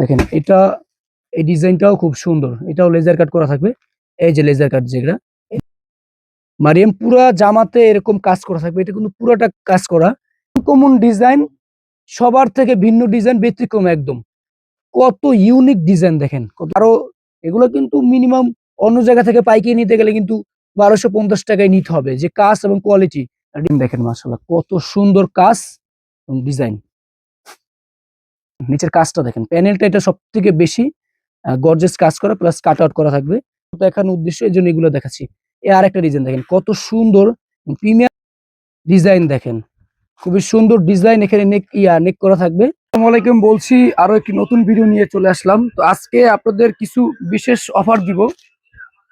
দেখেন, এটা, এই ডিজাইনটাও খুব সুন্দর। এটাও লেজার কাট করা থাকবে। এই যে লেজার কাট যেটা। মারিয়াম, পুরা জামাতে এরকম কাজ করা থাকবে। এটা কিন্তু পুরোটা কাজ করা। কমন ডিজাইন সবার থেকে ভিন্ন ডিজাইন ব্যতিক্রম একদম। কত ইউনিক ডিজাইন দেখেন। আরও এগুলো কিন্তু মিনিমাম অন্য জায়গা থেকে পাইকিয়ে নিতে গেলে কিন্তু বারোশো পঞ্চাশ টাকায় নিতে হবে। যে কাজ এবং কোয়ালিটি দেখেন মাসাল্লাহ কত সুন্দর কাজ এবং ডিজাইন নিচের কাজটা দেখেন। প্যানেলটা এটা সব থেকে বেশি গর্জেস কাজ করা প্লাস কাট আউট করা থাকবে। এখন উদ্দেশ্য এই জন্য এগুলো দেখাচ্ছি। এ আর একটা ডিজাইন দেখেন, কত সুন্দর প্রিমিয়াম ডিজাইন দেখেন। খুবই সুন্দর ডিজাইন এখানে নেক ইয়া নেক করা থাকবে। আসসালামু আলাইকুম, বলছি আরও একটি নতুন ভিডিও নিয়ে চলে আসলাম। তো আজকে আপনাদের কিছু বিশেষ অফার দিব।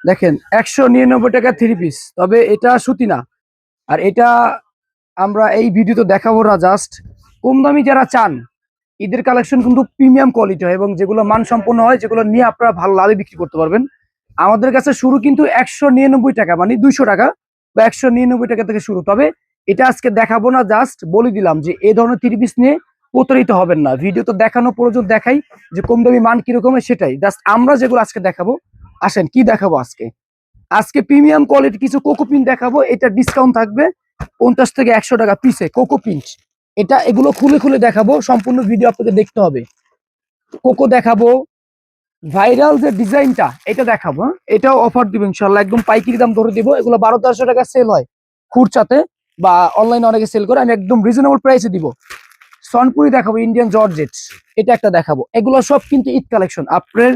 দেখেন, একশো নিরানব্বই টাকা থ্রি পিস তবে এটা সুতি না। আর এটা আমরা এই ভিডিওতে দেখাবো না জাস্ট কম দামি যারা চান ঈদের কালেকশন কিন্তু প্রিমিয়াম কোয়ালিটি হয় এবং যেগুলো মানসম্পন্ন হয়, যেগুলো নিয়ে আপনারা ভালো লাভে বিক্রি করতে পারবেন। আমাদের কাছে শুরু কিন্তু একশো নিরানব্বই টাকা মানে দুইশো টাকা বা একশো নিরানব্বই টাকা থেকে শুরু। তবে এটা আজকে দেখাবো না জাস্ট বলে দিলাম যে এ ধরনের পিস নিয়ে প্রতারিত হবেন না। ভিডিও তো দেখানো প্রয়োজন দেখাই যে কম দামি মান কীরকম হয় সেটাই। জাস্ট আমরা যেগুলো আজকে দেখাবো, আসেন কি দেখাবো আজকে? আজকে প্রিমিয়াম কোয়ালিটি কিছু কোকো পিন দেখাবো, এটা ডিসকাউন্ট থাকবে পঞ্চাশ থেকে একশো টাকা পিসে কোকো পিন্ট এটা এগুলো খুলে খুলে দেখাবো, সম্পূর্ণ ভিডিও আপনাদের দেখতে হবে। কোকো দেখাবো। ভাইরাল যে ডিজাইনটা, এটা দেখাবো হ্যাঁ? এটাও অফার দিব ইনশাল্লাহ একদম পাইকারি দাম ধরে দিব। এগুলো বারো তেরোশো টাকা সেল হয় খুরচাতে বা অনলাইনে অনেকে সেল করে। আমি একদম রিজনেবল প্রাইসে দিব। সনপুরি দেখাবো ইন্ডিয়ান জর্জেট এটা একটা দেখাবো। এগুলো সব কিন্তু ঈদ কালেকশন আপনার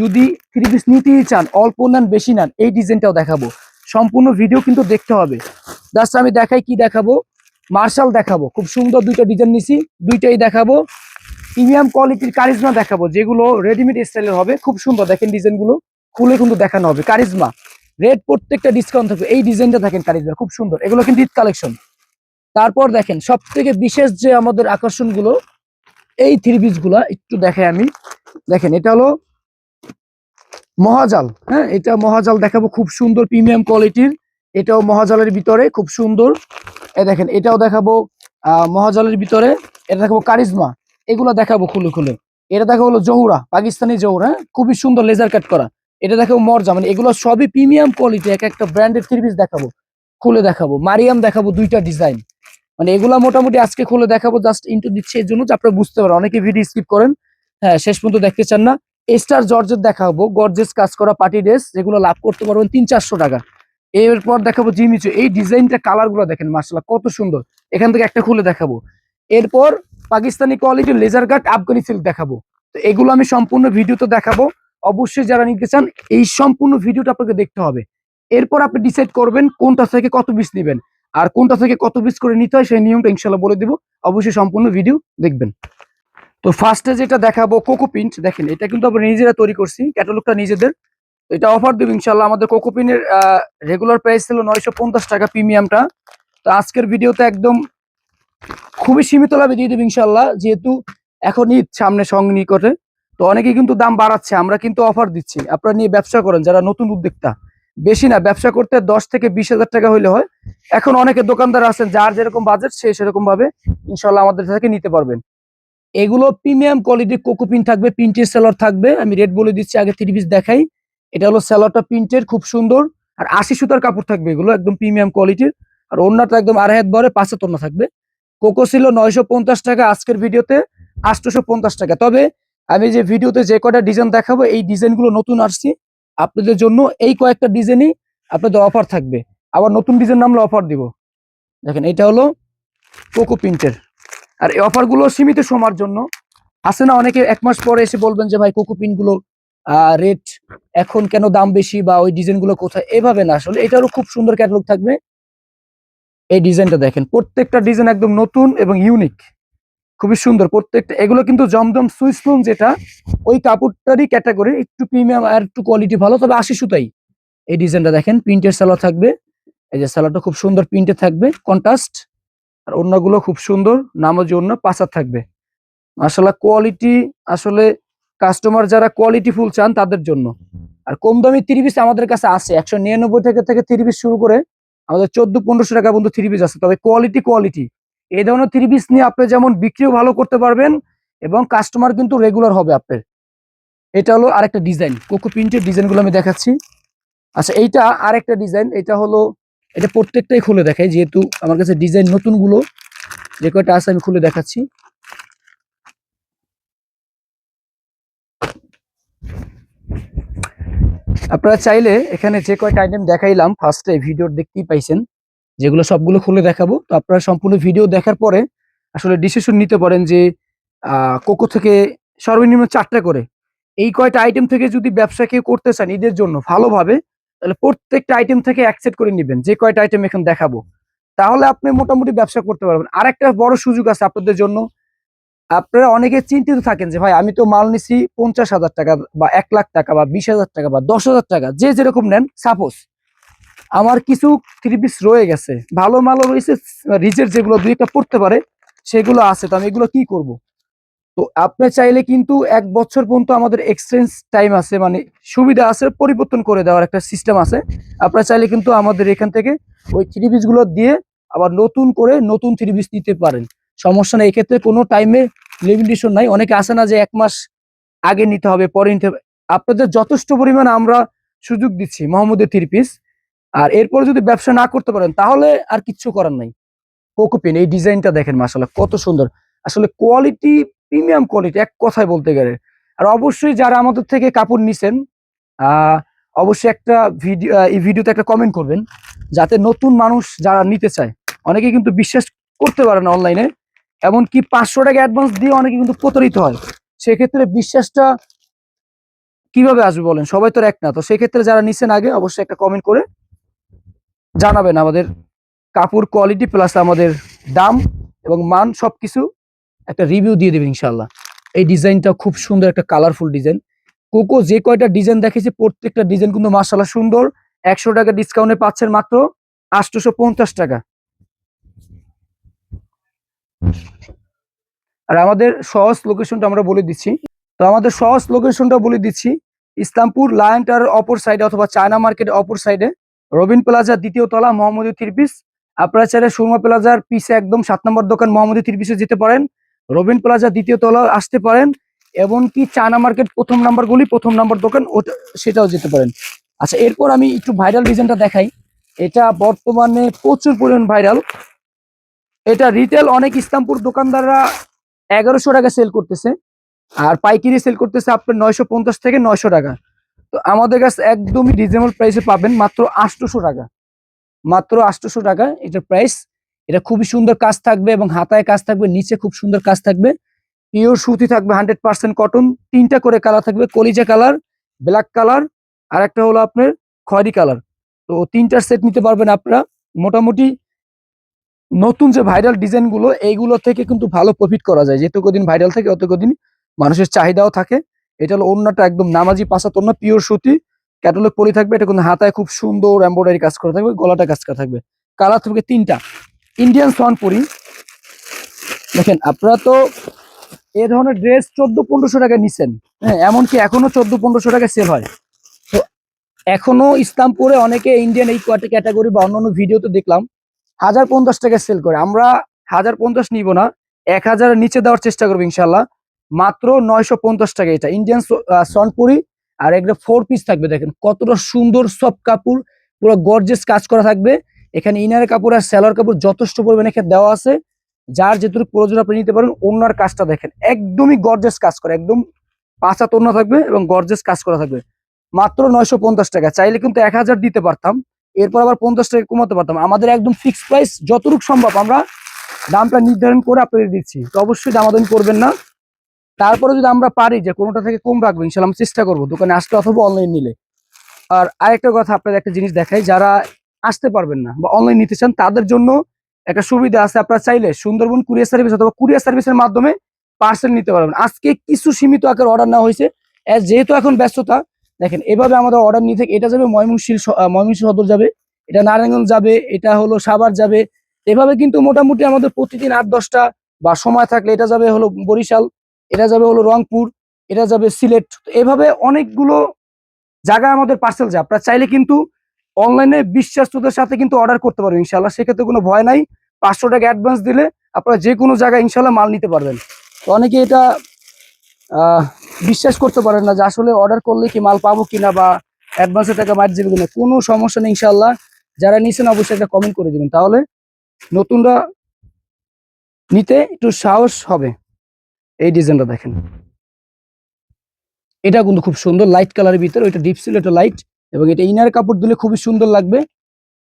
যদি থ্রি পিস নিতেই চান, অল্প নেন, বেশি নেন, এই ডিজাইনটাও দেখাবো। সম্পূর্ণ ভিডিও কিন্তু দেখতে হবে। জাস্ট আমি দেখাই কি দেখাবো। মার্শাল দেখাবো। খুব সুন্দর দুইটা ডিজাইন নিছি। দুইটাই দেখাবো। প্রিমিয়াম কোয়ালিটির কারিজমা দেখাবো, যেগুলো রেডিমেড স্টাইলের হবে। খুব সুন্দর, দেখেন ডিজাইনগুলো খুলে কিন্তু দেখানো হবে। কারিজমা রেড প্রত্যেকটা ডিসকাউন্ট থাকবে। এই ডিজাইনটা দেখেন কারিজমা খুব সুন্দর। এগুলো কিন্তু ঈদ কালেকশন তারপর দেখেন সব থেকে বিশেষ যে আমাদের আকর্ষণগুলো, এই থ্রি পিসগুলা, একটু দেখাই আমি। দেখেন, এটা হলো মহাজাল। হ্যাঁ এটা মহাজাল দেখাবো। খুব সুন্দর প্রিমিয়াম কোয়ালিটির এটাও মহাজালের ভিতরে, খুব সুন্দর। এ দেখেন, এটাও দেখাবো মহাজালের ভিতরে। এটা দেখাবো কারিজমা, এগুলো দেখাবো খুলে খুলে। এটা দেখা হলো জহুরা, পাকিস্তানি জহুরা হ্যাঁ? খুবই সুন্দর লেজার কাট করা। এটা দেখাবো মরজা মানে এগুলো সবই প্রিমিয়াম কোয়ালিটি এক একটা ব্র্যান্ডেড থ্রি পিস দেখাবো, খুলে দেখাবো। মারিয়াম দেখাবো দুইটা ডিজাইন মানে এগুলা মোটামুটি আজকে খুলে দেখাবো জাস্ট ইন্টু দিচ্ছে এর জন্য, যে আপনারা বুঝতে পারেন। অনেকে ভিডিও স্কিপ করেন হ্যাঁ শেষ পর্যন্ত দেখতে চান না। স্টার জর্জের দেখাবো গর্জেস কাজ করা পার্টি ড্রেস যেগুলো লাভ করতে পারবেন তিন চারশো টাকা। এরপর দেখাবো জিমিচু এই ডিজাইনটা কালারগুলো দেখেন মার্শাল্লাহ কত সুন্দর। এখান থেকে একটা খুলে দেখাবো। এরপর পাকিস্তানি কোয়ালিটির লেজার কাট আফগানি সিল্ক দেখাবো। তো এগুলো আমি সম্পূর্ণ ভিডিও ভিডিওতে দেখাবো। অবশ্যই যারা নিতে চান, এই সম্পূর্ণ ভিডিওটা আপনাকে দেখতে হবে। এরপর আপনি ডিসাইড করবেন কোনটা থেকে কত পিস নেবেন। আর কোনটা থেকে কত পিস করে নিতে হয়, সেই নিয়মটা ইনশাল্লাহ বলে দিব। অবশ্যই সম্পূর্ণ ভিডিও দেখবেন। তো ফার্স্টে যেটা দেখাবো কোকো পিন্ট দেখেন, এটা কিন্তু আমরা নিজেরা তৈরি করছি ক্যাটালগটা নিজেদের। তো এটা অফার দেবো ইনশাল্লাহ আমাদের কোকো পিনের রেগুলার প্রাইস ছিল নয়শো পঞ্চাশ টাকা প্রিমিয়ামটা তো আজকের ভিডিওতে একদম খুবই সীমিত লাভে দিয়ে দেবো ইনশাল্লাহ যেহেতু এখন ঈদ সামনে সঙ্গে নিকটে তো অনেকে কিন্তু দাম বাড়াচ্ছে, আমরা কিন্তু অফার দিচ্ছি। আপনারা নিয়ে ব্যবসা করেন, যারা নতুন উদ্যোক্তা। বেশি না, ব্যবসা করতে দশ থেকে বিশ হাজার টাকা হইলে হয়। এখন অনেকে দোকানদার আছেন, যার যেরকম বাজেট সে সেরকম ভাবে ইনশাল্লাহ আমাদের থেকে নিতে পারবেন। এগুলো প্রিমিয়াম কোয়ালিটির কোকোপিন থাকবে প্রিন্টের সেলর থাকবে। আমি রেট বলে দিচ্ছি, আগে থ্রি পিস দেখাই। এটা হলো সেলরটা প্রিন্টের, খুব সুন্দর। আর আশি সুতার কাপড় থাকবে এগুলো, একদম প্রিমিয়াম কোয়ালিটির আর অন্যটা একদম আড়াই হাত বরে পাঁচে তন্না থাকবে। কোকো ছিল নয়শো পঞ্চাশ টাকা আজকের ভিডিওতে, আটশোশো পঞ্চাশ টাকা। তবে আমি যে ভিডিওতে যে কয়টা ডিজাইন দেখাবো, এই ডিজাইনগুলো নতুন আসছি। আপনাদের জন্য এই কয়েকটা ডিজাইনই আপনাদের অফার থাকবে। আবার নতুন ডিজাইন নামলে অফার দিব। দেখেন, এটা হলো কোকো প্রিন্টের। আর এই অফারগুলো সীমিত সময়ের জন্য। আসে না অনেকে, এক মাস পরে এসে বলবেন যে, ভাই, কোকো পিনগুলো রেট এখন কেন দাম বেশি বা ওই ডিজাইনগুলো কোথায়? এভাবে না, আসলে এটারও খুব সুন্দর ক্যাটালগ থাকবে। এই ডিজাইনটা দেখেন, প্রত্যেকটা ডিজাইন একদম নতুন এবং ইউনিক খুবই সুন্দর, প্রত্যেকটা, এগুলো কিন্তু জমজম সুইসলুন যেটা, ওই কাপড়টারই ক্যাটাগরি একটু প্রিমিয়াম আর একটু কোয়ালিটি ভালো, তবে আশি সুতাই। এই ডিজাইনটা দেখেন, প্রিন্টের সালোয়ার থাকবে। এই যে সালোয়ারটা খুব সুন্দর প্রিন্টে থাকবে কন্ট্রাস্ট আর অন্যগুলো খুব সুন্দর, নামাজি অন্য পাঁচার থাকবে। আসলে কোয়ালিটি আসলে কাস্টমার যারা কোয়ালিটি ফুল চান তাদের জন্য। আর কম দামি থ্রি পিস আমাদের কাছে আছে, একশো নিরানব্বই টাকা থেকে থ্রি পিস শুরু করে আমাদের চোদ্দ পনেরোশো টাকা পর্যন্ত থ্রি পিস আছে। তবে কোয়ালিটি কোয়ালিটি এই ধরনের থ্রি পিস নিয়ে আপনি যেমন বিক্রিও ভালো করতে পারবেন এবং কাস্টমার কিন্তু রেগুলার হবে আপনার। এটা হলো আরেকটা ডিজাইন কোকো প্রিন্টের ডিজাইনগুলো আমি দেখাচ্ছি। আচ্ছা এইটা আরেকটা ডিজাইন এটা হলো, এটা প্রত্যেকটাই খুলে দেখাই, যেহেতু আমার কাছে ডিজাইন নতুনগুলো, যে কয়টা আছে আমি খুলে দেখাচ্ছি। আপনারা চাইলে এখানে যে কয়টা আইটেম দেখাইলাম ফার্স্টে ভিডিও দেখতেই পাইছেন, যেগুলো সবগুলো খুলে দেখাবো। তো আপনারা সম্পূর্ণ ভিডিও দেখার পরে আসলে ডিসিশন নিতে পারেন যে কোকো থেকে সর্বনিম্ন চারটা করে। এই কয়টা আইটেম থেকে যদি ব্যবসা কেউ করতে চান ঈদের জন্য ভালোভাবে, তাহলে প্রত্যেকটা আইটেম থেকে অ্যাকসেপ্ট করে নেবেন, যে কয়টা আইটেম এখন দেখাবো। তাহলে আপনি মোটামুটি ব্যবসা করতে পারবেন। আর একটা বড় সুযোগ আছে আপনাদের জন্য আপনারা অনেকে চিন্তিত থাকেন যে, ভাই, আমি তো মাল নিছি পঞ্চাশ হাজার টাকা বা এক লাখ টাকা বা বিশ হাজার টাকা বা দশ হাজার টাকা, যে যেরকম নেন সাপোজ আমার কিছু থ্রি পিস রয়ে গেছে, ভালো মালও রয়েছে, রিজের যেগুলো দুই একটা পড়তে পারে, সেগুলো আছে, তো আমি এগুলো কি করব? তো আপনি চাইলে কিন্তু এক বছর পর্যন্ত আমাদের এক্সচেঞ্জ টাইম আছে মানে সুবিধা আছে, পরিবর্তন করে দেওয়ার একটা সিস্টেম আছে। আপনারা চাইলে কিন্তু আমাদের এখান থেকে ওই থ্রি পিসগুলো দিয়ে আবার নতুন করে নতুন থ্রি পিস নিতে পারেন। সমস্যা নেই। এক্ষেত্রে কোনো টাইমে লিমিটেশন নাই। অনেকে আসে না যে এক মাস আগে নিতে হবে, পরে নিতে হবে। আপনাদের যথেষ্ট পরিমাণ আমরা সুযোগ দিচ্ছি মোহাম্মদের থ্রি পিস আর এরপরে যদি ব্যবসা না করতে পারেন, তাহলে আর কিচ্ছু করার নাই। কোকোপিন এই ডিজাইনটা দেখেন মাসাল্লাহ কত সুন্দর। আসলে কোয়ালিটি প্রিমিয়াম কোয়ালিটি এক কথায় বলতে গেলে। আর অবশ্যই যারা আমাদের থেকে কাপড় নিছেন অবশ্যই একটা ভিডিও এই ভিডিওতে একটা কমেন্ট করবেন। যাতে নতুন মানুষ যারা নিতে চায় অনেকে কিন্তু বিশ্বাস করতে পারে না অনলাইনে এমনকি পাঁচশো টাকা অ্যাডভান্স দিয়ে অনেকে কিন্তু প্রতারিত হয়। সেক্ষেত্রে বিশ্বাসটা কীভাবে আসবে বলেন? সবাই তো এক না। তো সেক্ষেত্রে যারা নিছেন আগে অবশ্যই একটা কমেন্ট করে জানাবেন আমাদের কাপড় কোয়ালিটি প্লাস আমাদের দাম এবং মান সবকিছু একটা রিভিউ দিয়ে দেবেন ইনশাল্লাহ এই ডিজাইনটা খুব সুন্দর একটা কালারফুল ডিজাইন কোকো যে কয়টা ডিজাইন দেখেছি, প্রত্যেকটা ডিজাইন কিন্তু মাসাল্লাহ সুন্দর। একশো টাকা ডিসকাউন্টে পাচ্ছেন মাত্র আটশোশো টাকা। আর আমাদের সহজ লোকেশনটা আমরা বলে দিচ্ছি। তো আমাদের সহজ লোকেশনটা বলে দিচ্ছি, ইসলামপুর লায়নটার অপর সাইডে অথবা চায়না মার্কেট অপর সাইডে রবিন প্লাজা দ্বিতীয় তলা, মোহাম্মদী থ্রি পিস। আপনারা চাইলে সুরমা প্লাজার পিসে একদম সাত নম্বর দোকান মোহাম্মদী থ্রি পিসে যেতে পারেন। রবিন প্লাজা দ্বিতীয় তলা আসতে পারেন এমনকি চায়না মার্কেট প্রথম নাম্বার গুলি, প্রথম নাম্বার দোকান, ওটা, সেটাও যেতে পারেন। আচ্ছা এরপর আমি একটু ভাইরাল ডিজাইনটা দেখাই। এটা বর্তমানে প্রচুর পরিমাণ ভাইরাল এটা রিটেল অনেক ইসলামপুর দোকানদাররা এগারোশো টাকা সেল করতেছে, আর পাইকারি সেল করতেছে আপনার নয়শো পঞ্চাশ থেকে নয়শো টাকা। তো আমাদের কাছে একদমই রিজনেবল প্রাইসে পাবেন মাত্র আটশোশো টাকা। মাত্র আটশোশো টাকা এটার প্রাইস এটা খুবই সুন্দর কাজ থাকবে এবং হাতায় কাজ থাকবে, নিচে খুব সুন্দর কাজ থাকবে। পিওর সুতি থাকবে, হান্ড্রেড পার্সেন্ট কটন তিনটা করে কালার থাকবে, কলিজা কালার ব্ল্যাক কালার আর একটা হলো আপনার খয়েরি কালার তো তিনটার সেট নিতে পারবেন আপনারা। মোটামুটি নতুন যে ভাইরাল ডিজাইনগুলো এইগুলো থেকে কিন্তু ভালো প্রফিট করা যায়। যেহেতু কদিন ভাইরাল থাকে অত কদিন মানুষের চাহিদাও থাকে। এটা হলো অন্যটা একদম নামাজি পাশা তোর পিওর সুতি। ক্যাটালগ পরি থাকবে, এটা কিন্তু হাতায় খুব সুন্দর এম্ব্রয়ডারি কাজ করা থাকবে, গলাটা কাজ করা থাকবে। কালার থাকবে তিনটা। ইন্ডিয়ান সন পরি দেখেন, আপনারা তো এ ধরনের ড্রেস চোদ্দ পনেরোশো টাকা নিছেন। হ্যাঁ এমনকি এখনও চোদ্দ পনেরোশো টাকা সেল হয়। তো এখনও ইসলামপুরে অনেকে ইন্ডিয়ান এই কয়টা ক্যাটাগরি বা অন্যান্য ভিডিওতে দেখলাম। হাজার পঞ্চাশ টাকা সেল করে। আমরা হাজার পঞ্চাশ নিব না, এক হাজারের নিচে দেওয়ার চেষ্টা করব ইনশাল্লাহ মাত্র নয়শো পঞ্চাশ টাকা এটা। ইন্ডিয়ান সনপুরি আর একটা ফোর পিস থাকবে দেখেন। কতটা সুন্দর সব কাপড়, পুরো গর্জেস কাজ করা থাকবে। এখানে ইনার কাপড় আর সেলার কাপড় যথেষ্ট পরিমাণে এখানে দেওয়া আছে। যার যেটুকু প্রয়োজন আপনি নিতে পারেন অন্যার কাজটা দেখেন। একদমই গর্জেস কাজ করে, একদম পাঁচা তন্না থাকবে এবং গর্জেস কাজ করা থাকবে। মাত্র নয়শো পঞ্চাশ টাকা। চাইলে কিন্তু এক হাজার দিতে পারতাম। এরপর আবার পঞ্চাশ টাকা কমাতে পারতাম। আমাদের একদম ফিক্সড প্রাইস যতটুকু সম্ভব আমরা দামটা নির্ধারণ করে আপনাদের দিচ্ছি। তো অবশ্যই দামাদামি করবেন না। তারপরে যদি আমরা পারি যে কোনোটা থেকে কম রাখব ইনশাল্লাহ আমরা চেষ্টা করব দোকানে আসতে অথবা অনলাইন নিলে। আর আরেকটা কথা আপনাদের একটা জিনিস দেখাই, যারা আসতে পারবেন না বা অনলাইন নিতে চান, তাদের জন্য একটা সুবিধা আছে। আপনারা চাইলে সুন্দরবন কুরিয়ার সার্ভিস অথবা কুরিয়ার সার্ভিসের মাধ্যমে পার্সেল নিতে পারবেন। আজকে কিছু সীমিত আকার অর্ডার নেওয়া হয়েছে। যেহেতু এখন ব্যস্ততা দেখেন, এভাবে আমাদের অর্ডার নিয়ে থেকে। এটা যাবে ময়মনসিংহ ময়মনসিংহ সদর যাবে, এটা নারায়ণগঞ্জ যাবে, এটা হলো সাভার যাবে। এভাবে কিন্তু মোটামুটি আমাদের প্রতিদিন আট, দশটা বা সময় থাকলে এটা যাবে হলো বরিশাল, এটা যাবে হলো রংপুর, এটা যাবে সিলেট। এভাবে অনেকগুলো জায়গায় আমাদের পার্সেল যায়। আপনারা চাইলে কিন্তু অনলাইনে বিশ্বাস্তদের সাথে কিন্তু অর্ডার করতে পারবেন ইনশাল্লাহ সেক্ষেত্রে কোনো ভয় নাই। পাঁচশো টাকা অ্যাডভান্স দিলে আপনারা যে কোনো জায়গায় ইনশাল্লাহ মাল নিতে পারবেন। তো অনেকে এটা বিশ্বাস করতে পারেন না যে আসলে অর্ডার করলে কি মাল পাবো কিনা বা অ্যাডভান্সের টাকা মার যাবে কিনা। কোনো সমস্যা নেই ইনশাল্লাহ যারা নিছেন, অবশ্যই একটা কমেন্ট করে দিবেন। তাহলে নতুনরা নিতে একটু সাহস হবে। এই ডিজাইনটা দেখেন। এটা কিন্তু খুব সুন্দর লাইট কালারের ভিতরে। ওইটা ডিপ সিল এটা লাইট এবং এটা ইনার কাপড় দিলে খুবই সুন্দর লাগবে।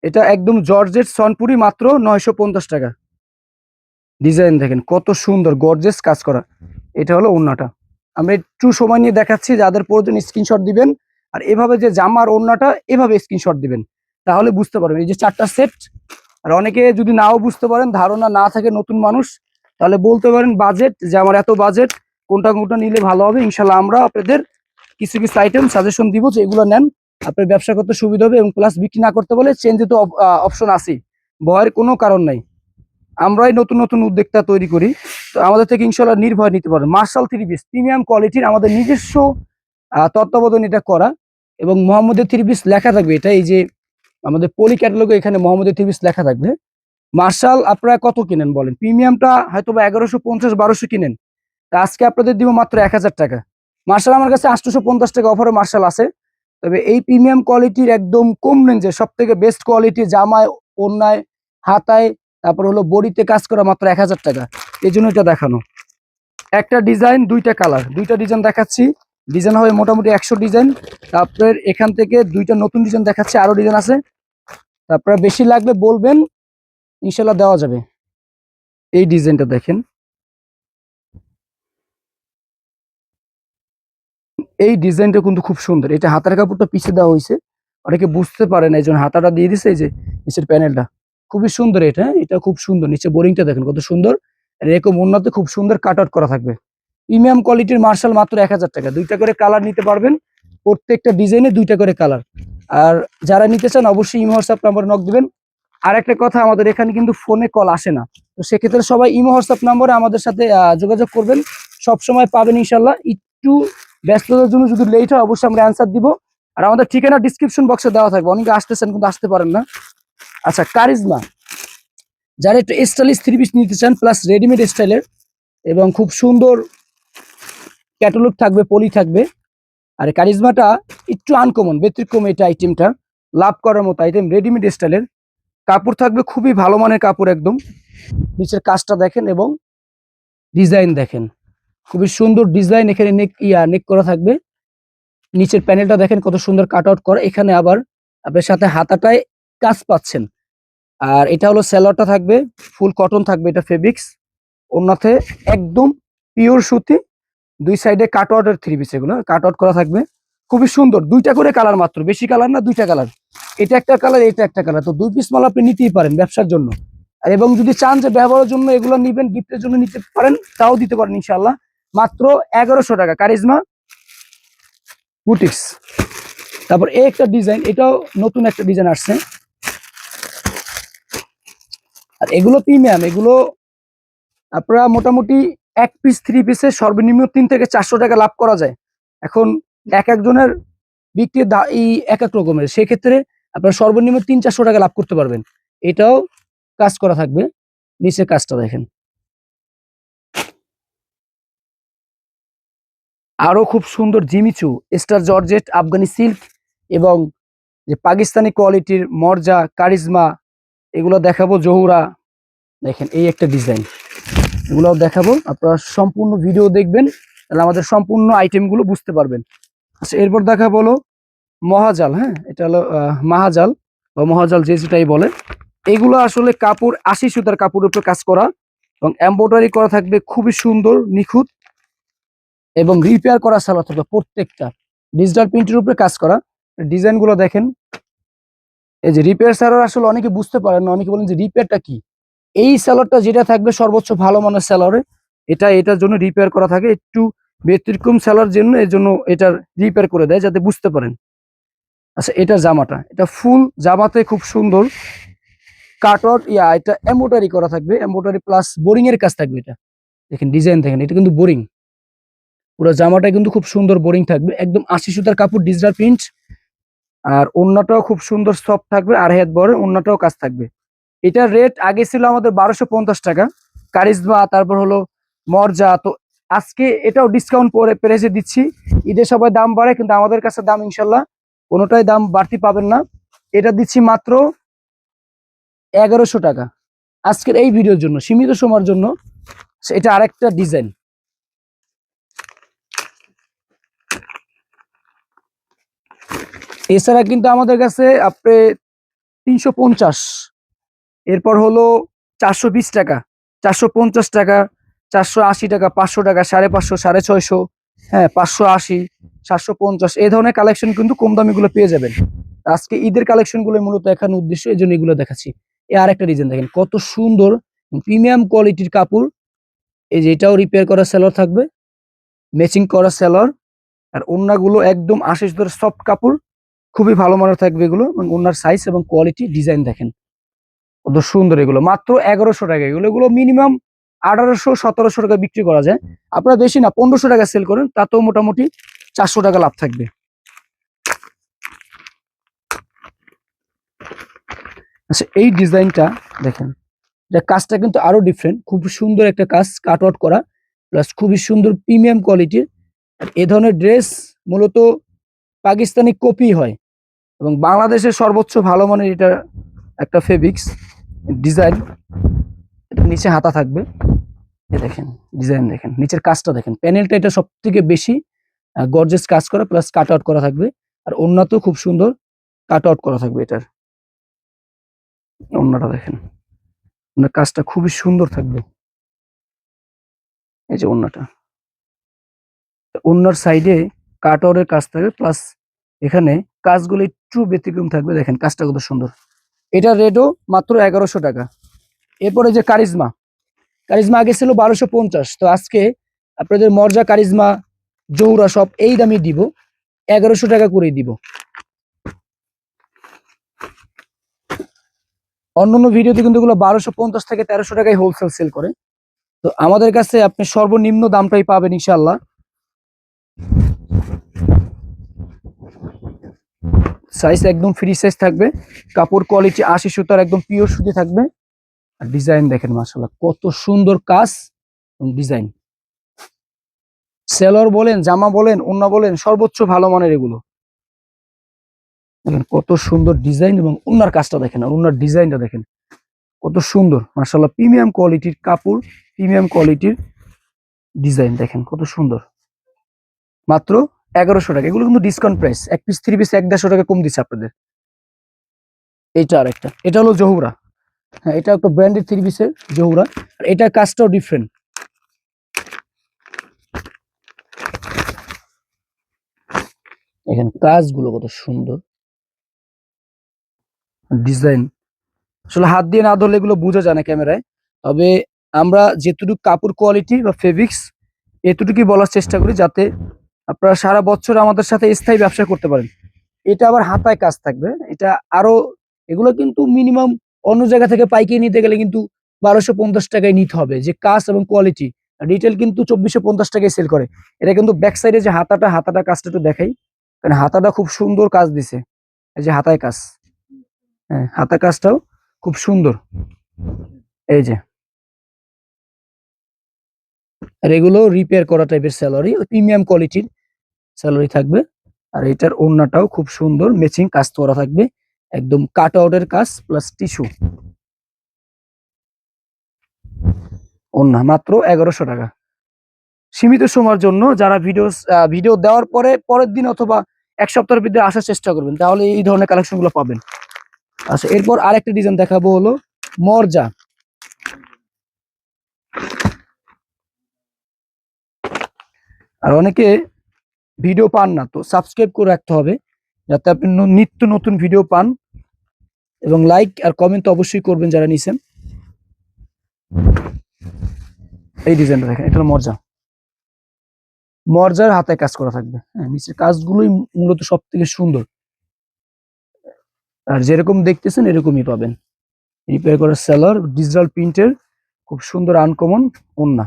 এটা একদম জর্জেট সনপুরি মাত্র নয়শো পঞ্চাশ টাকা। ডিজাইন দেখেন, কত সুন্দর গর্জেস কাজ করা। এটা হলো ওড়নাটা। আমরা একটু সময় নিয়ে দেখাচ্ছি, যাদের প্রয়োজন স্ক্রিনশট দিবেন। আর এভাবে যে জামার ওড়নাটা, এভাবে স্ক্রিনশট দিবেন। তাহলে বুঝতে পারবেন, এই যে চারটা সেট আর অনেকে যদি নাও বুঝতে পারেন, ধারণা না থাকে নতুন মানুষ, তাহলে বলতে পারেন বাজেট যে আমার এত বাজেট কোনটা কোনটা নিলে ভালো হবে ইনশাল্লাহ আমরা আপনাদের কিছু কিছু আইটেম সাজেশন দিব যে এগুলো নেন। আপনার ব্যবসা করতে সুবিধা হবে এবং প্লাস বিক্রি না করতে বলে চেঞ্জে তো অপশন আছে ভয়ের কোনো কারণ নাই। আমরাই নতুন নতুন উদ্যোক্তা তৈরি করি। আমাদের থেকে ইনশাল্লাহ নির্ভয় নিতে পারেন মার্শাল থ্রি পিস প্রিমিয়াম কোয়ালিটির আমাদের নিজস্ব তত্ত্বাবধান এটা করা এবং মোহাম্মদের থ্রি পিস লেখা থাকবে। এটা এই যে আমাদের পলি ক্যাটালগে এখানে মোহাম্মদের থ্রি পিস লেখা থাকবে। মার্শাল আপনারা কত কিনেন বলেন? প্রিমিয়ামটা হয়তো বা এগারোশো পঞ্চাশ, বারোশো কিনেন। আজকে আপনাদের দিব মাত্র এক হাজার টাকা। মার্শাল আমার কাছে আটশোশো পঞ্চাশ টাকা অফারে মার্শাল আছে। তবে এই প্রিমিয়াম কোয়ালিটির একদম কম রেঞ্জে সব থেকে বেস্ট কোয়ালিটি জামায় অন্যায় হাতায় তারপর হলো বডিতে কাজ করা মাত্র এক হাজার টাকা। এই জন্য এটা দেখানো। একটা ডিজাইন, দুইটা কালার। দুইটা ডিজাইন দেখাচ্ছি। ডিজাইন হবে মোটামুটি একশো ডিজাইন। তারপরে এখান থেকে দুইটা নতুন ডিজাইন দেখাচ্ছি, আরও ডিজাইন আছে। তারপরে বেশি লাগবে বলবেন ইনশাল্লাহ দেওয়া যাবে। এই ডিজাইনটা দেখেন। এই ডিজাইনটা কিন্তু খুব সুন্দর। এটা হাতার কাপড়টা পিছিয়ে দেওয়া হয়েছে। অনেকে বুঝতে পারে না, এই জন্য হাতাটা দিয়ে দিছে, এই যে নিচের প্যানেলটা। খুবই সুন্দর এটা? এটা খুব সুন্দর। নিচে বোরিংটা দেখেন কত সুন্দর। এরকম উন্নত, খুব সুন্দর কাট আউট করা থাকবে। প্রিমিয়াম কোয়ালিটির মার্শাল মাত্র এক হাজার টাকা। দুইটা করে কালার নিতে পারবেন, প্রত্যেকটা ডিজাইনে দুইটা করে কালার আর যারা নিতে চান, অবশ্যই ইমো হোয়াটসঅ্যাপ নাম্বার নক দিবেন। আর একটা কথা, আমাদের এখানে কিন্তু ফোনে কল আসে না। তো সেক্ষেত্রে সবাই ইমো হোয়াটসঅ্যাপ নম্বরে আমাদের সাথে যোগাযোগ করবেন। সব সময় পাবেন ইনশাল্লাহ একটু ব্যস্ততার জন্য যদি লেট হয়, অবশ্যই আমরা অ্যান্সার দিব। আর আমাদের ঠিকানা ডিসক্রিপশন বক্সে দেওয়া থাকবে। অনেকে আসতেছেন কিন্তু আসতে পারেন না। আচ্ছা কারিজমা। যারা একটু স্টাইলিশ থ্রি পিস নিতে চান প্লাস রেডিমেড স্টাইলের এবং খুব সুন্দর ক্যাটালগ থাকবে, পলি থাকবে। আর কারিজমাটা একটু আনকমন ব্যতিক্রম এটা আইটেমটা লাভ করার মতো আইটেম রেডিমেড স্টাইলের। কাপড় থাকবে খুবই ভালো মানের কাপড় একদম। নিচের কাজটা দেখেন এবং ডিজাইন দেখেন। খুবই সুন্দর ডিজাইন এখানে নেক ইয়া নেক করা থাকবে। নিচের প্যানেলটা দেখেন কত সুন্দর কাট আউট করা। এখানে আবার আপনার সাথে হাতাটায় কাজ পাচ্ছেন। আর এটা হলো স্যালোয়ারটা থাকবে, ফুল কটন থাকবে এটা ফেব্রিক্স। অন্যতে একদম পিওর সুতি, দুই সাইডে কাট আউটের থ্রি পিস এগুলো। কাট আউট করা থাকবে। খুবই সুন্দর, দুইটা করে কালার মাত্র, বেশি কালার না, দুইটা কালার। এটা একটা কালার, এটা একটা কালার। তো দুই পিস মাল আপনি নিতেই পারেন ব্যবসার জন্য। আর এবং যদি চান যে ব্যবহারের জন্য এগুলো নিবেন গিফটের জন্য নিতে পারেন, তাও দিতে পারেন ইনশাল্লাহ মাত্র এগারোশো টাকা। কারিজমা বুটিক্স তারপর এই একটা ডিজাইন এটাও নতুন একটা ডিজাইন আসছে। আর এগুলো প্রিমিয়াম এগুলো আপনারা মোটামুটি এক পিস থ্রি পিসে সর্বনিম্ন তিন থেকে চারশো টাকা লাভ করা যায়। এখন এক একজনের বিক্রির এক এক রকমের, সেক্ষেত্রে আপনারা সর্বনিম্ন তিন, চারশো টাকা লাভ করতে পারবেন। এটাও কাজ করা থাকবে নিচে কাজটা দেখেন। আরও খুব সুন্দর Jimmy Choo, star georgette, Afghani silk এবং যে পাকিস্তানি কোয়ালিটির মর্জা, কারিজমা এগুলো দেখাবো জহুরা। দেখেন, এই একটা ডিজাইন এগুলো দেখাবো। আপনারা সম্পূর্ণ ভিডিও দেখবেন, তাহলে আমাদের সম্পূর্ণ আইটেমগুলো বুঝতে পারবেন। আচ্ছা এরপর দেখাবো হলো মহাজাল হ্যাঁ? এটা হলো মাহাজাল, বা মহাজাল যে যেটাই বলে। এগুলো আসলে কাপড়, আশি সুতার কাপড়ের উপরে কাজ করা এবং এম্ব্রয়ডারি করা থাকবে খুবই সুন্দর, নিখুঁত এবং রিপেয়ার করা সালোয়ার থাকবে প্রত্যেকটা। ডিজিটাল প্রিন্টের উপরে কাজ করা। ডিজাইনগুলো দেখেন। এই যে রিপেয়ার সালোয়ার আসলে অনেকে বুঝতে পারেন না, অনেকে বলেন যে রিপেয়ারটা কি? এই সালোয়ারটা যেটা থাকবে সর্বোচ্চ ভালো মানের সালোয়ারে এটা, এটার জন্য রিপেয়ার করা থাকে, একটু ব্যতিক্রম সালোয়ার জন্য, এর জন্য এটার রিপেয়ার করে দেয়, যাতে বুঝতে পারেন। আচ্ছা এটা জামাটা, এটা ফুল জামাতে খুব সুন্দর। কাটওয়ার্ট ইয়া, এটা এম্বোটারি করা থাকবে এম্বোটারি প্লাস বোরিং এর কাজ থাকবে এটা। দেখেন ডিজাইন দেখেন, এটা কিন্তু বোরিং পুরো জামাটা কিন্তু খুব সুন্দর বোরিং থাকবে, একদম আশি সুতার কাপড় ডিজিটাল প্রিন্ট আর অন্যটাও খুব সুন্দর সফট থাকবে, আর হেড বড় অন্যটাও কাজ থাকবে। এটার রেট আগে ছিল আমাদের বারোশো পঞ্চাশ টাকা। কারিজমা, তারপর হলো মর্জা, তো আজকে এটাও ডিসকাউন্ট পরে প্রাইসে দিচ্ছি। ঈদের সবাই দাম বাড়ে কিন্তু আমাদের কাছে দাম ইনশাল্লাহ কোনোটাই দাম বাড়তি পাবেন না। এটা দিচ্ছি মাত্র এগারোশো টাকা। আজকের এই ভিডিওর জন্য, সীমিত সময়ের জন্য এটা আরেকটা ডিজাইন এছাড়া কিন্তু আমাদের কাছে আপনি তিনশো পঞ্চাশ, এরপর হলো চারশো বিশ টাকা, চারশো পঞ্চাশ টাকা, চারশো আশি টাকা, পাঁচশো টাকা, সাড়ে পাঁচশো, সাড়ে ছয়শো হ্যাঁ পাঁচশো আশি, সাতশো পঞ্চাশ, এই ধরনের কালেকশন কিন্তু কম দামি গুলো পেয়ে যাবেন। আজকে ঈদের কালেকশনগুলো মূলত এখানে উদ্দেশ্য, এই জন্য এগুলো দেখাচ্ছি। এই আরেকটা ডিজাইন দেখেন, কত সুন্দর প্রিমিয়াম কোয়ালিটির কাপড়। এই যে এটাও রিপেয়ার করা সেলর থাকবে ম্যাচিং করা সেলর আর ওন্নাগুলো একদম আশিস ধরে সফট কাপড়। খুবই ভালো মানের থাকবে এগুলো। এবং ওনার সাইজ এবং কোয়ালিটি ডিজাইন দেখেন। কত সুন্দর এগুলো। মাত্র এগারোশো টাকা। এগুলো এগুলো মিনিমাম আঠারোশো, সতেরোশো টাকা বিক্রি করা যায়। আপনারা বেশি না, পনেরোশো টাকা সেল করেন, তাতেও মোটামুটি চারশো টাকা লাভ থাকবে। আচ্ছা এই ডিজাইনটা দেখেন। এটা কাজটা কিন্তু আরও ডিফারেন্ট খুব সুন্দর একটা কাজ কাট আউট করা। প্লাস খুবই সুন্দর প্রিমিয়াম কোয়ালিটির এ ধরনের ড্রেস মূলত পাকিস্তানি কপি হয়। এবং বাংলাদেশের সর্বোচ্চ ভালো মানের এটা একটা ফেব্রিক্স ডিজাইন এটা নিচে হাতা থাকবে। এ দেখেন ডিজাইন দেখেন, নিচের কাজটা দেখেন। প্যানেলটা এটা সব থেকে বেশি গর্জেস কাজ করা প্লাস কাট আউট করা থাকবে। আর অন্যতেও খুব সুন্দর কাট আউট করা থাকবে এটার। অন্যটা দেখেন ওনার কাজটা খুবই সুন্দর থাকবে। এই যে অন্যটা অন্যার সাইডে কাট আউটের কাজ থাকবে প্লাস এখানে কাজগুলো একটু ব্যতিক্রম থাকবে, দেখেন কাজটা কত সুন্দর। এটা রেটও মাত্র এগারোশো টাকা। এরপরে যে কারিজমা। কারিজমা আগে ছিল বারোশো পঞ্চাশ। তো আজকে আপনাদের মর্জা, কারিজমা, জৌরা সব এই দামে দিব। এগারোশো টাকা করেই দিব। অন্যান্য ভিডিওতে কিন্তু এগুলো বারোশো পঞ্চাশ থেকে তেরোশো টাকায় হোলসেল সেল করে। তো আমাদের কাছে আপনি সর্বনিম্ন দামটাই পাবেন ইনশাল্লাহ সাইজ একদম ফ্রি সাইজ থাকবে। কাপড় কোয়ালিটি আশি সুতার একদম পিওর সুতি থাকবে। আর ডিজাইন দেখেন মাসাল্লাহ কত সুন্দর কাজ এবং ডিজাইন সেলর বলেন, জামা বলেন ওন্না বলেন, সর্বোচ্চ ভালো মানের এগুলো। দেখেন কত সুন্দর ডিজাইন এবং ওনার কাজটা দেখেন, আর ওনার ডিজাইনটা দেখেন। কত সুন্দর মাসাল্লাহ প্রিমিয়াম কোয়ালিটির কাপড় প্রিমিয়াম কোয়ালিটির ডিজাইন দেখেন, কত সুন্দর। মাত্র এগারোশো টাকা। এগুলো কিন্তু ডিসকাউন্ট প্রাইস এক পিস থ্রি পিস এক দেড়শো টাকা কম দিচ্ছে আপনাদের। এইটা আর একটা এটা হলো জহুরা। হ্যাঁ এটা একটা ব্র্যান্ডেড থ্রি পিসের জহুরা। আর এটার কাজটাও ডিফারেন্ট এখানে কাজগুলো কত সুন্দর। ডিজাইন। আসলে হাত দিয়ে না ধরলে এগুলো বোঝা যায় না ক্যামেরায়। তবে আমরা যেটুকু কাপড় কোয়ালিটি বা ফেব্রিক্স এতটুকুই বলার চেষ্টা করি যাতে আপনারা সারা বছর আমাদের সাথে স্থায়ী ব্যবসা করতে পারেন। এটা আবার হাতায় কাজ থাকবে। এটা আরও, এগুলো কিন্তু মিনিমাম অন্য জায়গা থেকে পাইকারি নিতে গেলে কিন্তু বারোশো পঞ্চাশ টাকায় নিতে হবে যে কাজ এবং কোয়ালিটি রিটেল কিন্তু চব্বিশশো পঞ্চাশ টাকায় সেল করে। এটা কিন্তু ব্যাক সাইডে যে হাতাটা হাতাটা কাজটা একটু দেখাই। কারণ হাতাটা খুব সুন্দর কাজ দিছে। এই যে হাতায় কাজ। হ্যাঁ হাতা কাজটাও খুব সুন্দর। এই যে। আর এগুলো রিপেয়ার করা টাইপের স্যালারি প্রিমিয়াম কোয়ালিটির স্যালারি থাকবে। আর এটার ওড়নাটাও খুব সুন্দর ম্যাচিং কাজ করা থাকবে। একদম কাট আউটের কাজ প্লাস টিস্যু ওড়না মাত্র এগারোশো টাকা। সীমিত সময়ের জন্য যারা ভিডিও ভিডিও দেওয়ার পরে, পরের দিন অথবা এক সপ্তাহের ভিতরে আসার চেষ্টা করবেন, তাহলে এই ধরনের কালেকশনগুলো পাবেন। আচ্ছা এরপর আরেকটা ডিজাইন দেখাবো হলো মরজা। আর অনেকে ভিডিও পান না, তো সাবস্ক্রাইব করে রাখতে হবে, যাতে আপনি নিত্য নতুন ভিডিও পান। এবং লাইক আর কমেন্ট তো অবশ্যই করবেন যারা নিছেন। এই ডিজাইনটা দেখেন, এটা মর্জা। মর্জার হাতে কাজ করা থাকবে। হ্যাঁ নিচের কাজগুলোই মূলত সব থেকে সুন্দর। আর যেরকম দেখতেছেন, এরকমই পাবেন। রিপেয়ার করা সেলার ডিজিটাল প্রিন্টের খুব সুন্দর আনকমন ওন্না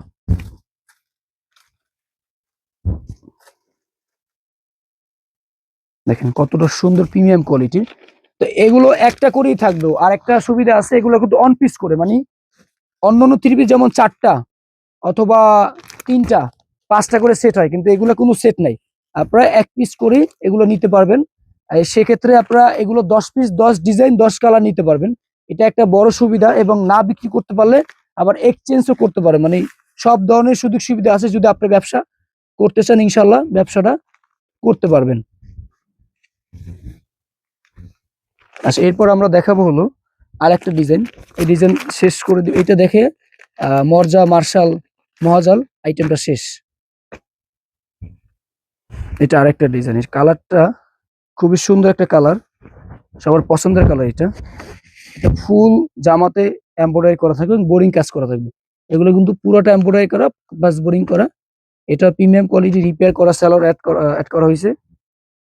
দেখেন কতটা সুন্দর প্রিমিয়াম কোয়ালিটির তো এগুলো একটা করেই থাকবে। আর একটা সুবিধা আছে, এগুলো কিন্তু অন পিস করে মানে অন্য অন্য থ্রি পিস যেমন চারটা অথবা তিনটা, পাঁচটা করে সেট হয়, কিন্তু এগুলো কোনো সেট নাই। আপনারা এক পিস করে এগুলো নিতে পারবেন। সেক্ষেত্রে আপনারা এগুলো দশ পিস দশ ডিজাইন দশ কালার নিতে পারবেন। এটা একটা বড় সুবিধা এবং না বিক্রি করতে পারলে আবার এক্সচেঞ্জও করতে পারে। মানে সব ধরনের সুযোগ সুবিধা আছে যদি আপনি ব্যবসা করতে চান ইনশাল্লাহ ব্যবসাটা করতে পারবেন। আচ্ছা এরপর আমরা দেখাবো হলো আর একটা ডিজাইন। এই ডিজাইন শেষ করে দিব এটা দেখে মর্জা, মার্শাল, মহাজাল, আইটেমটা শেষ। এটা আরেকটা ডিজাইন। এর কালারটা খুবই সুন্দর একটা কালার। সবার পছন্দের কালার এটা। এটা ফুল জামাতে এমব্রয়ডারি করা থাকবে বোরিং কাজ করা থাকবে। এগুলো কিন্তু পুরোটা এমব্রয়ডারি করা, বাস বোরিং করা। এটা প্রিমিয়াম কোয়ালিটি রিপেয়ার করা, স্যালোর অ্যাড করা অ্যাড করা হয়েছে।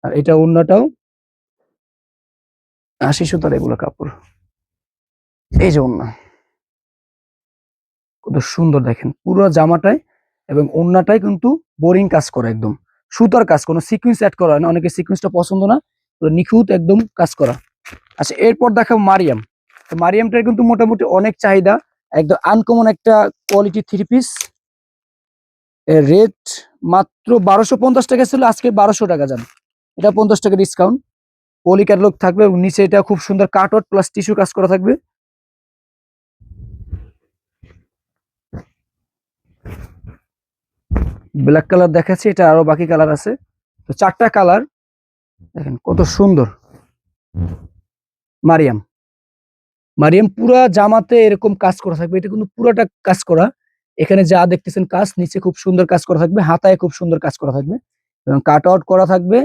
আর এটা অন্যটাও আশি সুতার এগুলো কাপড়। এই যে ওন্না কত সুন্দর দেখেন। পুরো জামাটায় এবং ওন্নাটাই কিন্তু বোরিং কাজ করা একদম। সুতার কাজ, কোনো সিকুয়েন্স অ্যাড করা হয় না। অনেকে সিকুয়েন্সটা পছন্দ না নিখুঁত একদম কাজ করা। আচ্ছা এরপর দেখাবো মারিয়াম। তো মারিয়ামটার কিন্তু মোটামুটি অনেক চাহিদা। একদম আনকমন একটা কোয়ালিটি থ্রি পিস রেট মাত্র বারোশো পঞ্চাশ টাকা ছিল, আজকে বারোশো টাকা যান এটা পঞ্চাশ টাকা ডিসকাউন্ট পলি ক্যাটালগ থাকবে এবং নিচে এটা খুব সুন্দর কাটওয়ার্ট প্লাস টিস্যু কাজ করা থাকবে। ব্ল্যাক কালার দেখাচ্ছি, এটা আরও বাকি কালার আছে। তো চারটা কালার, দেখেন কত সুন্দর। মারিয়াম। মারিয়াম পুরা জামাতে এরকম কাজ করা থাকবে, এটা কিন্তু পুরোটা কাজ করা। এখানে যা দেখতেছেন কাজ, নিচে খুব সুন্দর কাজ করা থাকবে, হাতায় খুব সুন্দর কাজ করা থাকবে। এবং কাট আউট করা থাকবে।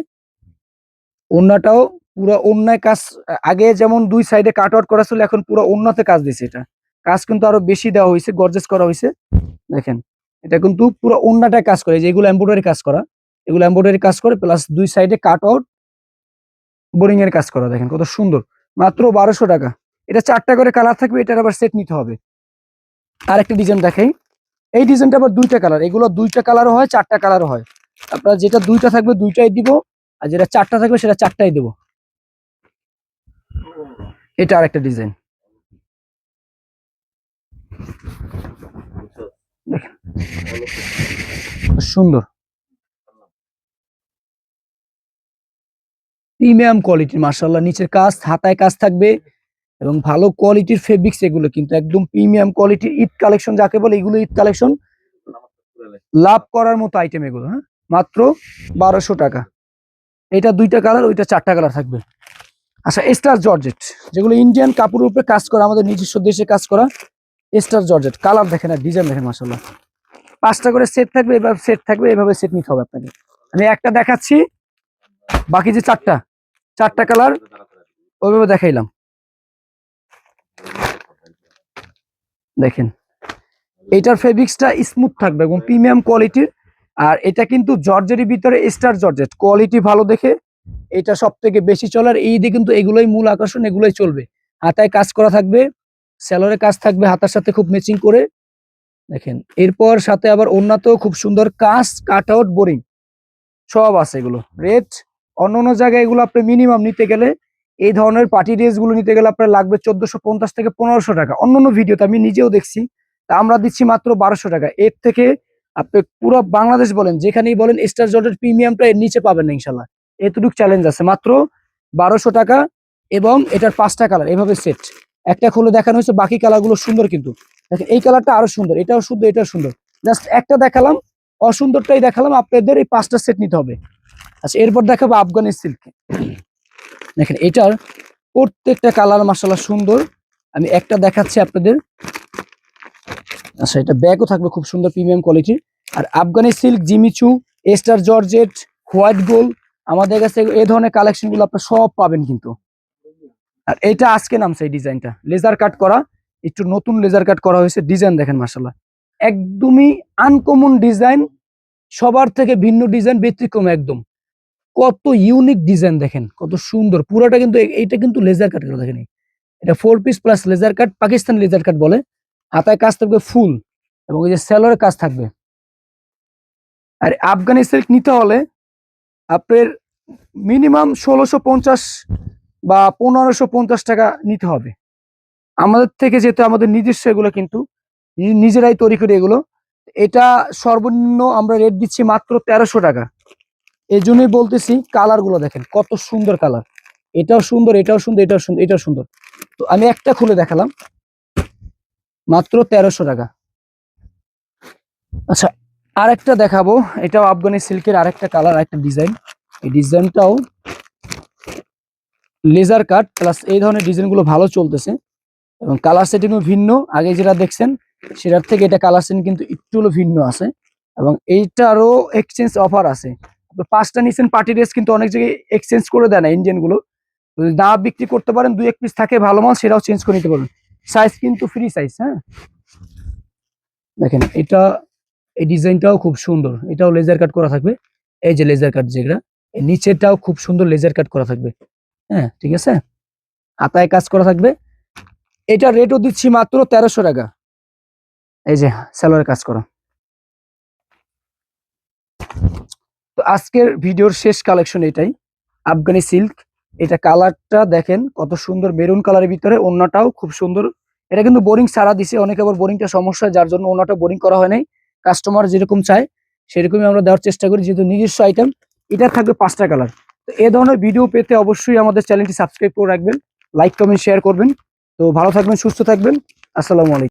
ওন্নাটাও পুরো অন্যায় কাজ, আগে যেমন দুই সাইডে কাট আউট করা ছিল, এখন পুরো অন্যতে কাজ দিছে এটা। কাজ কিন্তু আরও বেশি দেওয়া হয়েছে গর্জেস করা হয়েছে। দেখেন, এটা কিন্তু পুরো অন্যটায় কাজ করে যেগুলো এমব্রয়ডারি কাজ করা। এগুলো এমব্রয়ডারি কাজ করে প্লাস দুই সাইডে কাট আউট বোরিং এর কাজ করা, দেখেন কত সুন্দর। মাত্র বারোশো টাকা। এটা চারটা করে কালার থাকবে, এটার আবার সেট নিতে হবে। আর একটা ডিজাইন দেখাই। এই ডিজাইনটা আবার দুইটা কালার এগুলো দুইটা কালারও হয়, চারটা কালারও হয়। আপনার যেটা দুইটা থাকবে, দুইটাই দিব, আর যেটা চারটা থাকবে, সেটা চারটাই দেব। এটা আরেকটা ডিজাইন। সুন্দর। প্রিমিয়াম কোয়ালিটির মার্শাল্লাহ নিচের কাজ, হাতায় কাজ থাকবে এবং ভালো কোয়ালিটির ফেব্রিক্স এগুলো কিন্তু একদম প্রিমিয়াম কোয়ালিটির ঈদ কালেকশন যাকে বলে, এগুলো ঈদ কালেকশন লাভ করার মতো আইটেম এগুলো হ্যাঁ? মাত্র বারোশো টাকা। এটা দুইটা কালার ওইটা চারটা কালার থাকবে। আচ্ছা স্টার জর্জেট যেগুলো ইন্ডিয়ান কাপড়ের উপরে কাজ করা, আমাদের নিজস্ব দেশে কাজ করা স্টার জর্জেট কালার দেখেন আর ডিজাইন দেখেন মাসাল্লাহ পাঁচটা করে সেট থাকবে এভাবে সেট থাকবে, এভাবে সেট নিতে হবে আপনাকে। আমি একটা দেখাচ্ছি, বাকি যে চারটা চারটা কালার ওইভাবে দেখাইলাম। দেখেন, এটার ফেব্রিক্সটা স্মুথ থাকবে এবং প্রিমিয়াম কোয়ালিটির আর এটা কিন্তু জর্জের ভিতরে স্টার জর্জেট কোয়ালিটি ভালো দেখে এটা সব থেকে বেশি চলার, এই দিকে কিন্তু এগুলোই মূল আকর্ষণ, এগুলোই চলবে। হাতায় কাজ করা থাকবে স্যালোরে কাজ থাকবে, হাতার সাথে খুব ম্যাচিং করে। দেখেন, এরপর সাথে আবার অন্যতেও খুব সুন্দর কাজ কাট আউট বোরিং সব আছে এগুলো। রেট অন্য অন্য জায়গায় এগুলো আপনি মিনিমাম নিতে গেলে, এই ধরনের পার্টি ড্রেসগুলো নিতে গেলে আপনার লাগবে চোদ্দশো পঞ্চাশ থেকে পনেরোশো টাকা। অন্য অন্য ভিডিওতে আমি নিজেও দেখছি, তা আমরা দিচ্ছি মাত্র বারোশো টাকা। এর থেকে আপনি পুরো বাংলাদেশ বলেন, যেখানেই বলেন স্টার জর্জের প্রিমিয়ামটা এর নিচে পাবেন না, ইনশাল্লাহ। এতটুকু চ্যালেঞ্জ আছে। মাত্র বারোশো টাকা এবং এটার পাঁচটা কালার এভাবে সেট একটা খুলে দেখানো হয়েছে, বাকি কালারগুলো সুন্দর কিন্তু। দেখেন, এই কালারটা আরও সুন্দর, এটাও সুন্দর এটাও সুন্দর। জাস্ট একটা দেখালাম, অসুন্দরটাই দেখালাম, আপনাদের এই পাঁচটা সেট নিতে হবে। আচ্ছা এরপর দেখাবো আফগানি সিল্ক দেখেন, এটার প্রত্যেকটা কালার মাসাল্লাহ সুন্দর। আমি একটা দেখাচ্ছি আপনাদের। আচ্ছা এটা ব্যাগও থাকবে খুব সুন্দর প্রিমিয়াম কোয়ালিটির আর Afghani silk Jimmy Choo, star georgette, white gold আমাদের কাছে এই ধরনের কালেকশনগুলো আপনার সব পাবেন কিন্তু। আর এটা আজকে নামছে এই ডিজাইনটা। লেজার কাট করা, একটু নতুন লেজার কাট করা হয়েছে ডিজাইন দেখেন মাসাল্লাহ একদমই আনকমন ডিজাইন সবার থেকে ভিন্ন ডিজাইন ব্যতিক্রম একদম। কত ইউনিক ডিজাইন দেখেন, কত সুন্দর। পুরোটা কিন্তু এইটা কিন্তু লেজার কাট করা দেখেন এটা four piece plus laser cut Pakistan laser cut বলে। হাতায় কাজ থাকবে ফুল এবং এই যে সেলরের কাজ থাকবে। আর আফগানি সিল্ক নিতে হলে আপনার মিনিমাম ষোলোশো পঞ্চাশ বা পনেরোশো পঞ্চাশ টাকা নিতে হবে। আমাদের থেকে যেহেতু আমাদের নিজস্ব এগুলো কিন্তু নিজেরাই তৈরি করি এগুলো, এটা সর্বনিম্ন আমরা রেট দিচ্ছি মাত্র তেরোশো টাকা। এই জন্যই বলতেছি কালারগুলো দেখেন, কত সুন্দর কালার এটাও সুন্দর এটাও সুন্দর এটাও সুন্দর এটাও সুন্দর। তো আমি একটা খুলে দেখালাম। মাত্র তেরোশো টাকা। আচ্ছা আরেকটা দেখাবো। এটাও আফগানি সিল্কের আরেকটা কালার আরেকটা ডিজাইন এই ডিজাইনটাও লেজার কাট প্লাস এই ধরনের ডিজাইনগুলো ভালো চলতেছে। এবং কালার সেটিংও ভিন্ন। আগে যেটা দেখছেন, সেটার থেকে এটা কালার সেটিং কিন্তু একটু হলো ভিন্ন আছে। এবং এইটারও এক্সচেঞ্জ অফার আছে। পাঁচটা নিচ্ছেন পার্টি ড্রেস কিন্তু অনেক জায়গায় এক্সচেঞ্জ করে দেয় না ইন্ডিয়ানগুলো যদি না বিক্রি করতে পারেন, দুই এক পিস থাকে ভালো মাল, সেটাও চেঞ্জ করে নিতে পারবেন। সাইজ কিন্তু ফ্রি সাইজ হ্যাঁ? দেখেন, এটা এই ডিজাইনটাও খুব সুন্দর। এটাও লেজার কাট করা থাকবে। এই যে লেজার কাট যেগুলা নিচেটাও খুব সুন্দর লেজার কাট করা থাকবে। হ্যাঁ ঠিক আছে? হাতায় কাজ করা থাকবে। এটা রেটও দিচ্ছি মাত্র তেরোশো টাকা। এই যে স্যালোয়ার কাজ করা। তো আজকের ভিডিওর শেষ কালেকশন এটাই। আফগানি সিল্ক এটা কালারটা দেখেন, কত সুন্দর মেরুন কালারের ভিতরে অন্যটাও খুব সুন্দর। এটা কিন্তু বোরিং ছাড়া দিছে, অনেকে আবার বোরিংটা সমস্যা যার জন্য অন্যটা বোরিং করা হয় নাই। কাস্টমার যেরকম চায়, সেরকমই আমরা দেওয়ার চেষ্টা করি, যেহেতু নিজস্ব আইটেম এটা থাকবে পাঁচটা কালার তো এ ধরনের ভিডিও পেতে অবশ্যই আমাদের চ্যানেলটি সাবস্ক্রাইব করে রাখবেন লাইক কমেন্ট শেয়ার করবেন। তো ভালো থাকবেন, সুস্থ থাকবেন। আসসালামু আলাইকুম।